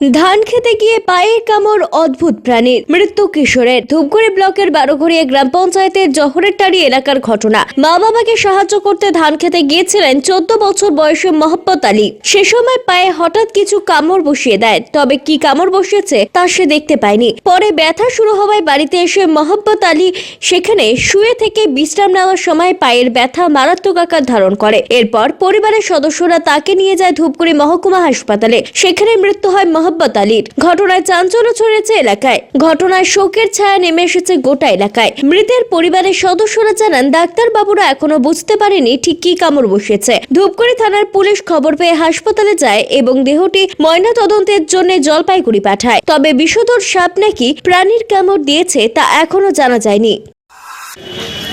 ধান খেতে গিয়ে পায়ে কামড় অদ্ভুত প্রাণীর। মৃত্যু কিশোরের। ধূপগুড়ি ব্লকের বারোঘরিয়া গ্রাম পঞ্চায়েতের জহরের টারি এলাকার ঘটনা। মা বাবাকে সাহায্য করতে ধান খেতে গিয়েছিলেন চোদ্দ বছর বয়সী মোহাম্মত আলী। সে সময় পায়ে হঠাৎ কিছু কামড় বসিয়ে দেয়। তবে কি কামড় বসিয়েছে তা সে দেখতে পায়নি। পরে ব্যথা শুরু হওয়ায় বাড়িতে এসে মোহাম্মত আলী সেখানে শুয়ে থেকে বিশ্রাম নেওয়ার সময় পায়ের ব্যথা মারাত্মক আকার ধারণ করে। এরপর পরিবারের সদস্যরা তাকে নিয়ে যায় ধূপগুড়ি মহকুমা হাসপাতালে। সেখানে মৃত্যু হয় মোহাম্মদ আলীর। ঘটনায় চাঞ্চল্য ছড়িয়েছে এলাকায়। ঘটনায় শোকের ছায়া নেমে এসেছে গোটা এলাকায়। মৃতের পরিবারের সদস্যরা জানান ডাক্তার বাবুরা এখনও বুঝতে পারেনি ঠিক কি কামড় বসিয়েছে। ধূপগুড়ি থানার পুলিশ খবর পেয়ে হাসপাতালে যায় এবং দেহটি ময়না তদন্তের জন্য জলপাইগুড়ি পাঠায়। তবে বিষধর সাপ নাকি প্রাণীর কামড় দিয়েছে তা এখনও জানা যায়নি।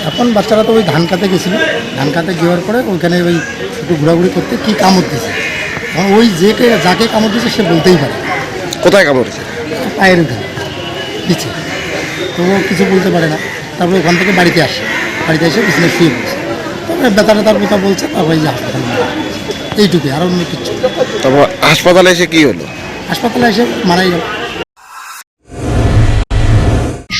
এখন বাচ্চারা তো ওই ধান কাতে গেছিল। ধান কাতে যাওয়ার পরে ওইখানে ওই একটু ঘোরাঘুরি করতে কী কামড় দিয়েছে? ওই যে যাকে কামড় দিয়েছে সে বলতেই পারে। কোথায় কামড়েছে পায়ের উঠে নিচে। তো ও কিছু বলতে পারে না। তারপরে ওখান থেকে বাড়িতে আসে। বাড়িতে এসে বিছানায় শুয়ে পড়ছে। তারপরে ব্যথা তার কথা বলছে তারপরে যে হাসপাতাল। এইটুকুই আর অন্য কিছু। তারপর হাসপাতালে এসে কি হলো? হাসপাতালে এসে মারাই গেল।